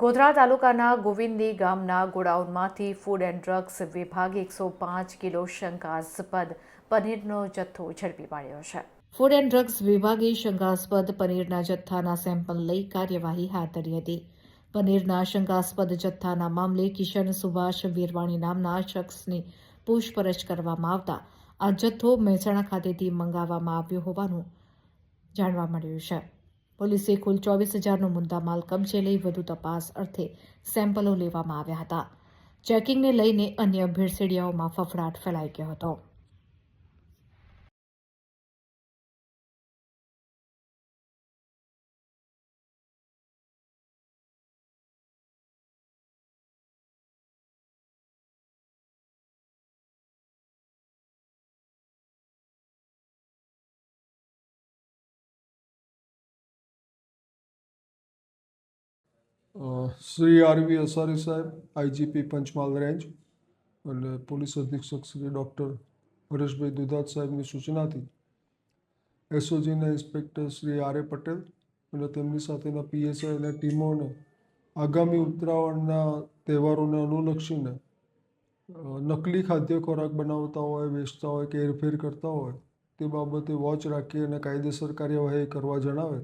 ગોધરા તાલુકાના ગોવિંદી ગામના ગોડાઉનમાંથી food and drugs વિભાગે એકસો પાંચ કિલો શંકાસ્પદ પનીરનો જથ્થો ઝડપી પાડ્યો છે. ફૂડ એન્ડ ડ્રગ્સ વિભાગે શંકાસ્પદ પનીરના જથ્થાના સેમ્પલ લઈ કાર્યવાહી હાથ ધરી હતી. પનીરના શંકાસ્પદ જથ્થાના મામલે કિશન સુભાષ વીરવાણી નામના શખ્સની પૂછપરછ કરવામાં આવતા આ જથ્થો મહેસાણા ખાતેથી મંગાવવામાં આવ્યો હોવાનું જાણવા મળ્યું છે. પોલીસે કુલ ચોવીસ હજારનો મુદ્દામાલ કબજે લઈ વધુ તપાસ અર્થે સેમ્પલો લેવામાં આવ્યા હતા. ચેકિંગને લઈને અન્ય ભેળસેડિયાઓમાં ફફડાટ ફેલાઈ ગયો હતો. Shri R V Asari saheb IGP Panchmahal range અને પોલીસ અધિક્ષક શ્રી ડૉક્ટર હરેશભાઈ દુધાત સાહેબની સૂચનાથી એસઓજીના inspector Shri R A Patel અને તેમની સાથેના પીએસઆઈ અને ટીમોને આગામી ઉત્તરાયણના તહેવારોને અનુલક્ષીને નકલી ખાદ્ય ખોરાક બનાવતા હોય, વેચતા હોય કે હેરફેર કરતા હોય, તે બાબતે વોચ રાખી અને કાયદેસર કાર્યવાહી કરવા જણાવે,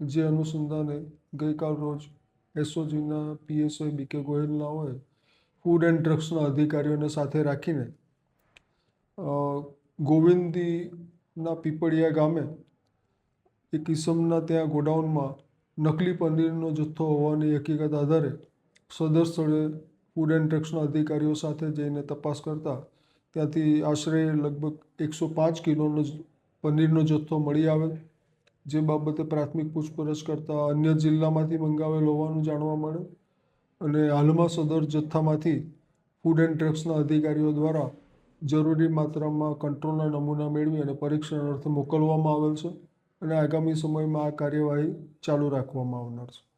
જે અનુસંધાને ગઈકાલ રોજ એસઓજીના પીએસઓ બીકે ગોહિલના હોય ફૂડ એન્ડ ડ્રગ્સના અધિકારીઓને સાથે રાખીને ગોવિંદીના પીપળિયા ગામે એક ઇસમના ત્યાં ગોડાઉનમાં નકલી પનીરનો જથ્થો હોવાની હકીકત આધારે સદર સ્થળે ફૂડ એન્ડ ડ્રગ્સના અધિકારીઓ સાથે જઈને તપાસ કરતા ત્યાંથી આશરે લગભગ એકસો પાંચ કિલોનો પનીરનો જથ્થો મળી આવેલ જે બાબતે પ્રાથમિક પૂછપરછ કરતાં અન્ય જિલ્લામાંથી મંગાવેલ હોવાનું જાણવા મળે. અને હાલમાં સદર જથ્થામાંથી ફૂડ એન્ડ ડ્રગ્સના અધિકારીઓ દ્વારા જરૂરી માત્રામાં કંટ્રોલના નમૂના મેળવી અને પરીક્ષણ અર્થે મોકલવામાં આવેલ છે. અને આગામી સમયમાં આ કાર્યવાહી ચાલુ રાખવામાં આવનાર છે.